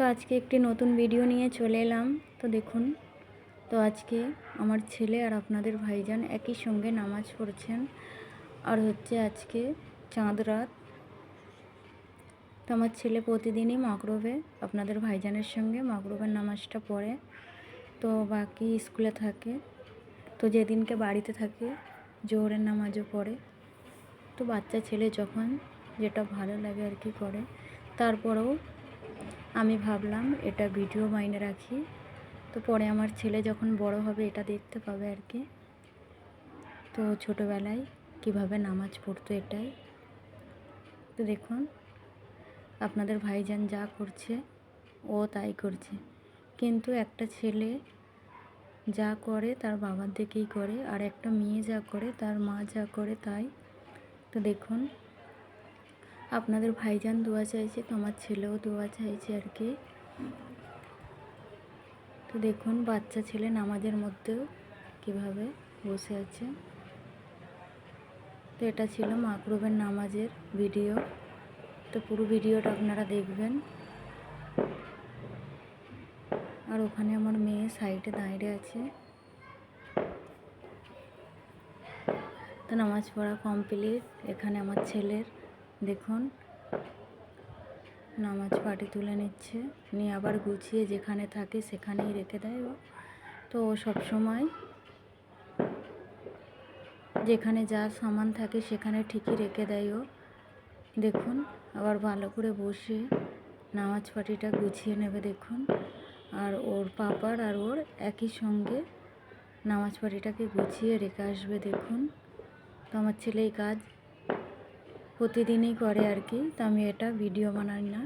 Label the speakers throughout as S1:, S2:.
S1: তো আজকে একটি নতুন ভিডিও নিয়ে চলে এলাম। তো দেখুন, তো আজকে আমার ছেলে আর আপনাদের ভাইজান একই সঙ্গে নামাজ পড়ছেন। আর হচ্ছে আজকে চাঁদ রাত। তো আমার ছেলে প্রতিদিনই মাগরবে, আপনাদের ভাইজানের সঙ্গে মাগরবের নামাজটা পড়ে। তো বাকি স্কুলে থাকে, তো যেদিনকে বাড়িতে থাকে, জোহরের নামাজও পড়ে। তো বাচ্চা ছেলে যখন যেটা ভালো লাগে আর কি করে, তারপরেও আমি ভাবলাম এটা ভিডিও মাইনে রাখি। তো পরে আমার ছেলে যখন বড় হবে এটা দেখতে পাবে আর কি। তো ছোটোবেলায় কীভাবে নামাজ পড়তো এটাই। তো দেখুন, আপনাদের ভাইজান যা করছে, ও তাই করছে। কিন্তু একটা ছেলে যা করে তার বাবার দিকেই করে, আর একটা মেয়ে যা করে তার মা যা করে তাই। তো দেখুন আপনাদের ভাইজান দোয়া চাইছে তো আমার ছেলেও দোয়া চাইছে আর কি। তো দেখুন, বাচ্চা ছেলে নামাজের মধ্যেও কীভাবে বসে আছে। তো এটা ছিল মাকরুবের নামাজের ভিডিও। তো পুরো ভিডিওটা আপনারা দেখবেন। আর ওখানে আমার মেয়ে সাইডে দাঁড়িয়ে আছে। তো নামাজ পড়া কমপ্লিট। এখানে আমার ছেলের দেখুন, নামাজ পাটি তুলে নিচ্ছে। নিয়ে আবার গুছিয়ে যেখানে থাকে সেখানেই রেখে দেয় ও। তো ও সবসময় যেখানে যা সামান থাকে সেখানে ঠিকই রেখে দেয় ও। দেখুন, আবার ভালো করে বসে নামাজ পাটিটা গুছিয়ে নেবে, দেখুন। আর ওর পাপার আর ওর একই সঙ্গে নামাজ পাটিটাকে গুছিয়ে রেখে আসবে, দেখুন। তো আমার ছেলে এই কাজ প্রতিদিনই করে আর কি। তো আমি এটা ভিডিও বানাই না।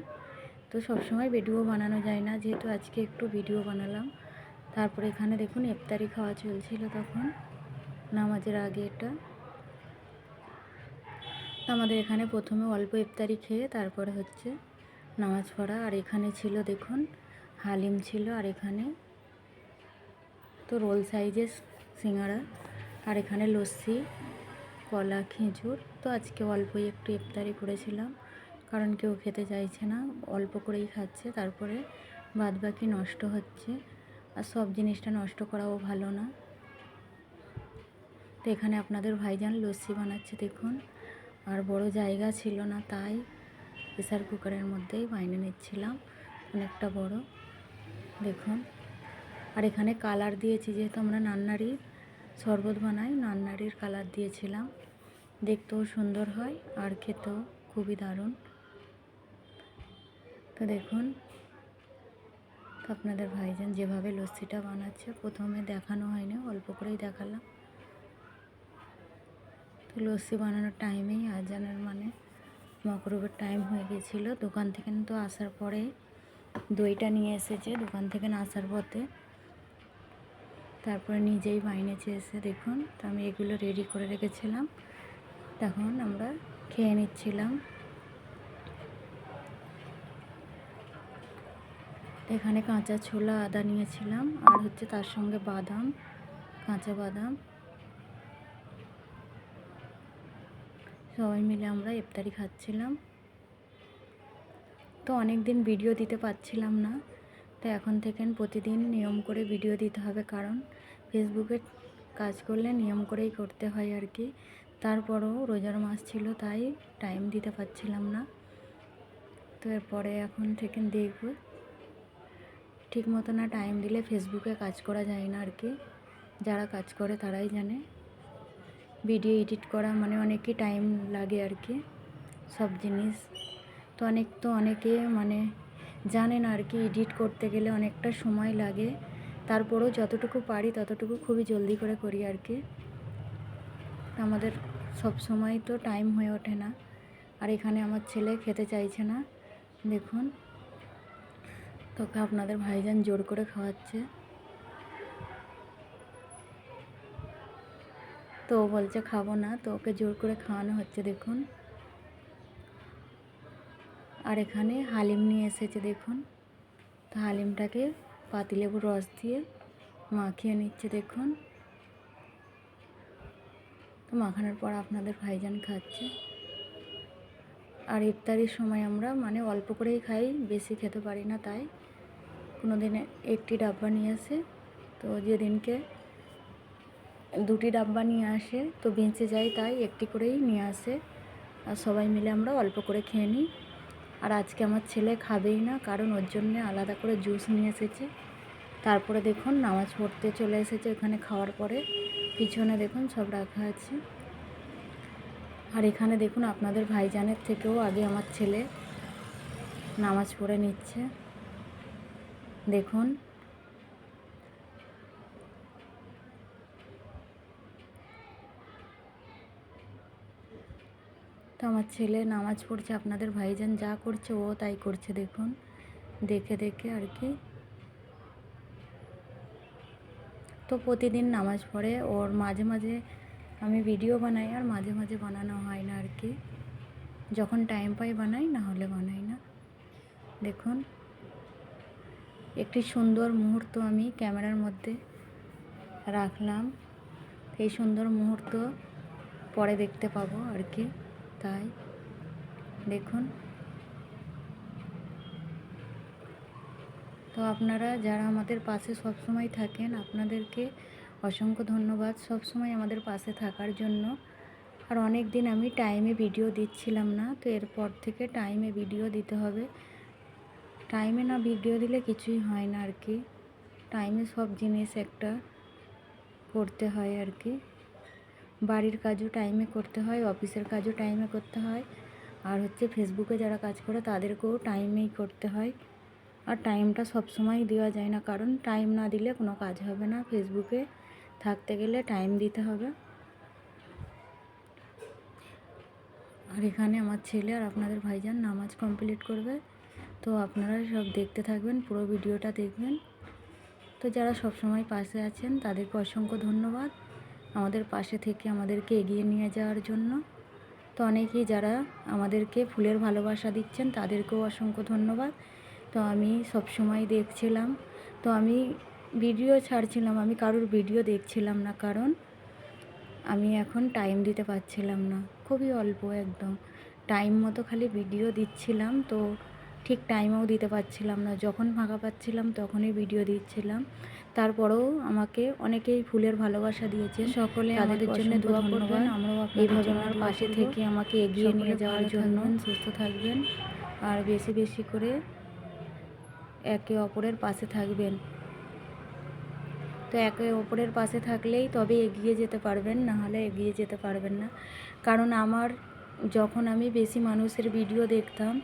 S1: তো সবসময় ভিডিও বানানো যায় না। যেহেতু আজকে একটু ভিডিও বানালাম। তারপরে এখানে দেখুন, ইফতারি খাওয়া চলছিল তখন। নামাজের আগে এটা। তো আমাদের এখানে প্রথমে অল্প ইফতারি খেয়ে তারপরে হচ্ছে নামাজ পড়া। আর এখানে ছিল দেখুন, হালিম ছিল আর এখানে তো রোল সাইজের সিঙ্গারা। আর এখানে লস্যি। কলা, খেজুর। তো আজকে অল্পই একটু ইফতারি করেছিলাম, কারণ কেউ খেতে চাইছে না। অল্প করেই খাচ্ছে, তারপরে বাদ বাকি নষ্ট হচ্ছে। আর সব জিনিসটা নষ্ট করাও ভালো না। তো এখানে আপনাদের ভাইজান লস্যি বানাচ্ছে, দেখুন। আর বড় জায়গা ছিল না, তাই প্রেসার কুকারের মধ্যেই বাইনে নিচ্ছিলাম, অনেকটা বড়। দেখুন। আর এখানে কালার দিয়েছি, যেহেতু আমরা নান্নারির শরবত বানাই নান্নারির কালার দিয়েছিলাম। দেখতেও সুন্দর হয় আর খেতেও খুবই দারুণ। তো দেখুন আপনাদের ভাইজান যেভাবে লস্যিটা বানাচ্ছে, প্রথমে দেখানো হয়নি, অল্প করেই দেখালাম। তো লস্যি বানানোর টাইমেই আজানের মানে মকরবের টাইম হয়ে গেছিল। দোকান থেকে তো আসার পরে দইটা নিয়ে এসেছে, দোকান থেকে আসার পথে। তারপরে নিজেই বাইনেছে এসে, দেখুন, তো আমি এগুলো রেডি করে রেখেছিলাম। তখন আমরা খেয়ে নিচ্ছিলাম। এখানে কাঁচা ছোলা আদা নিয়েছিলাম, আর হচ্ছে তার সঙ্গে বাদাম, কাঁচা বাদাম। সবাই মিলে আমরা ইফতারি খাচ্ছিলাম। তো অনেক দিন ভিডিও দিতে পারছিলাম না। তো এখন থেকে প্রতিদিন নিয়ম করে ভিডিও দিতে হবে, কারণ ফেসবুকে কাজ করলে নিয়ম করেই করতে হয় আর কি। তারপরও রোজার মাস ছিল, তাই টাইম দিতে পারছিলাম না। তো এরপরে এখন থেকে দেখব। ঠিক মতো না টাইম দিলে ফেসবুকে কাজ করা যায় না আর কি যারা কাজ করে তারাই জানে। ভিডিও এডিট করা মানে অনেকই টাইম লাগে আর কি সব জিনিস। তো অনেক, তো অনেকে মানে জানে না আর কি এডিট করতে গেলে অনেকটা সময় লাগে। তারপরেও যতটুকু পারি ততটুকু খুবই জলদি করে করি আর কি আমাদের সব সময় তো টাইম হয়ে ওঠে না। আর এখানে আমার ছেলে খেতে চাইছে না। দেখুন, তোকে আপনাদের ভাইজান জোর করে খাওয়াচ্ছে। তো ও বলছে, খাব না। তো ওকে জোর করে খাওয়ানো হচ্ছে, দেখুন। আর এখানে হালিম নিয়ে এসেছে, দেখুন। তো হালিমটাকে পাতিলেবুর রস দিয়ে মাখিয়ে নিচ্ছে, দেখুন। তো মাখানোর পর আপনাদের ভাইজান খাচ্ছে। আর ইফতারির সময় আমরা মানে অল্প করেই খাই, বেশি খেতে পারি না তাই। কোনো দিনে একটি ডাব্বা নিয়ে আসে, তো যেদিনকে দুটি ডাব্বা নিয়ে আসে, তো বেঁচে যায় তাই একটি করেই নিয়ে আসে। আর সবাই মিলে আমরা অল্প করে খেয়ে নিই। আর আজকে আমার ছেলে খাবেই না, কারণ ওর জন্যে আলাদা করে জুস নিয়ে এসেছে। তারপরে দেখুন নামাজ পড়তে চলে এসেছে ওখানে খাওয়ার পরে। পিছনে দেখুন সব রাখা আছে। আর এখানে দেখুন আপনাদের ভাইজানের থেকেও আগে আমার ছেলে নামাজ পড়ে নিচ্ছে। দেখুন। তো আমার ছেলে নামাজ পড়ছে, আপনাদের ভাইজান যা করছে ও তাই করছে, দেখুন। দেখে দেখে আর কি। তো প্রতিদিন নামাজ পড়ে, ওর মাঝে মাঝে আমি ভিডিও বানাই আর মাঝে মাঝে বানানো হয় না আর কি যখন টাইম পাই বানাই, না হলে বানাই না। দেখুন, একটি সুন্দর মুহূর্ত আমি ক্যামেরার মধ্যে রাখলাম। এই সুন্দর মুহূর্ত পরে দেখতে পাবো আর কি তাই। দেখুন তো আপনারা যারা আমাদের পাশে সবসময় থাকেন, আপনাদেরকে অসংখ্য ধন্যবাদ সবসময় আমাদের পাশে থাকার জন্য। আর অনেক দিন আমি টাইমে ভিডিও দিচ্ছিলাম না, তো এরপর থেকে টাইমে ভিডিও দিতে হবে। টাইমে না ভিডিও দিলে কিছুই হয় না আর কি। টাইমে সব জিনিস একটা করতে হয় আর কি। বাড়ির কাজও টাইমে করতে হয়, অফিসের কাজও টাইমে করতে হয়। আর হচ্ছে ফেসবুকে যারা কাজ করে তাদেরকেও টাইমেই করতে হয়। আর টাইমটা সব সময় দেওয়া যায় না। কারণ টাইম না দিলে কোনো কাজ হবে না। ফেসবুকে থাকতে গেলে টাইম দিতে হবে। আর এখানে আমার ছেলে আর আপনাদের ভাইজান নামাজ কমপ্লিট করবে। তো আপনারা সব দেখতে থাকবেন, পুরো ভিডিওটা দেখবেন। তো যারা সব সময় পাশে আছেন, তাদেরকে অসংখ্য ধন্যবাদ। আমাদের পাশে থেকে আমাদেরকে এগিয়ে নিয়ে যাওয়ার জন্য। তো অনেকেই যারা আমাদেরকে ফুলের ভালোবাসা দিচ্ছেন, তাদেরকেও অসংখ্য ধন্যবাদ। তো আমি সব সময় দেখছিলাম। তো আমি ভিডিও ছাড়ছিলাম আমি কারোর ভিডিও দেখছিলাম না কারণ আমি এখন টাইম দিতে পারছিলাম না। খুবই অল্প একদম। টাইম মতো খালি ভিডিও দিচ্ছিলাম তো ঠিক টাইমেও দিতে পারছিলাম না। যখন ফাঁকা পাচ্ছিলাম তখনই ভিডিও দিচ্ছিলাম। তারপরেও আমাকে অনেকেই ফুলের ভালোবাসা দিয়েছে সকলে আমাদের জন্য দোয়া করবেন। আমরাও এইভাবে আমার পাশে থেকে আমাকে এগিয়ে নিয়ে যাওয়ার জন্য সুস্থ থাকবেন। আর বেশি বেশি করে একে অপরের পাশে থাকবেন। তো একে অপরের পাশে থাকলেই তবে এগিয়ে যেতে পারবেন, না হলে এগিয়ে যেতে পারবেন না। কারণ আমার যখন আমি বেশি মানুষের ভিডিও দেখতাম,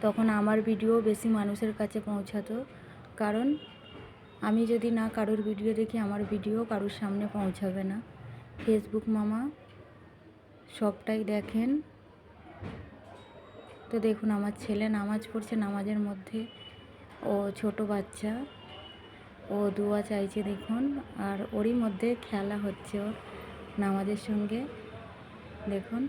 S1: তখন আমার ভিডিও বেশি মানুষের কাছে পৌঁছাতো। কারণ আমি যদি না কারোর ভিডিও দেখি, আমার ভিডিও কারোর সামনে পৌঁছাবে না। ফেসবুক মামা সবটাই দেখেন। তো দেখুন, আমার ছেলে নামাজ পড়ছে, নামাজের মধ্যে ও ছোট বাচ্চা। ও দুয়া চাইছে দেখুন। আর ওরই মধ্যে খেলা হচ্ছে ওর নামাজের সঙ্গে। দেখুন।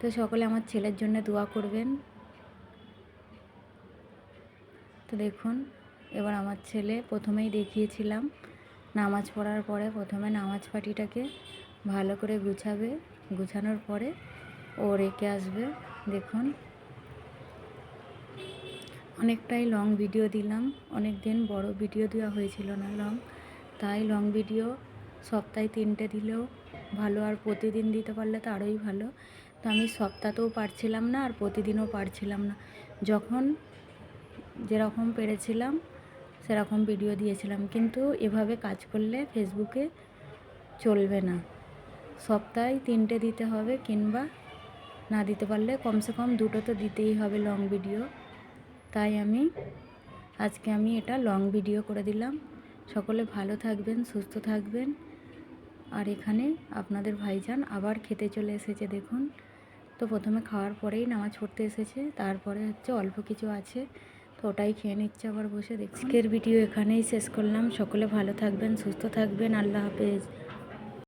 S1: তো সকলে আমার ছেলের জন্য দোয়া করবেন। তো দেখুন, এবার আমার ছেলে প্রথমেই দেখিয়েছিলাম নামাজ পড়ার পরে প্রথমে নামাজ পাটিটাকে ভালো করে গুছাবে। গুছানোর পরে ও রেখে আসবে। দেখুন। অনেকটাই লং ভিডিও দিলাম। অনেক দিন বড় ভিডিও দেওয়া হয়েছিল না লং তাই লং ভিডিও সপ্তাহে তিনটে দিলেও ভালো, আর প্রতিদিন দিতে পারলে তো আরোই ভালো। তো আমি সপ্তাহতেও পারছিলাম না, আর প্রতিদিনও পারছিলাম না। যখন যেরকম পেরেছিলাম, সেরকম ভিডিও দিয়েছিলাম। কিন্তু এভাবে কাজ করলে ফেসবুকে চলবে না। সপ্তাহে তিনটে দিতে হবে কিংবা না দিতে পারলে কমসে কম দুটো তো দিতেই হবে লং ভিডিও তাই আমি আজকে আমি এটা লং ভিডিও করে দিলাম। সকলে ভালো থাকবেন, সুস্থ থাকবেন। আর এখানে আপনাদের ভাইজান আবার খেতে চলে এসেছে, দেখুন। তো প্রথমে খাওয়ার পরেই নামাজ পড়তে এসেছে, তারপরে হচ্ছে অল্প কিছু আছে। তো ওটাই খেয়ে নিচ্ছে আবার বসে দেখছি ভিডিও এখানেই শেষ করলাম। সকলে ভালো থাকবেন, সুস্থ থাকবেন। আল্লাহ হাফেজ।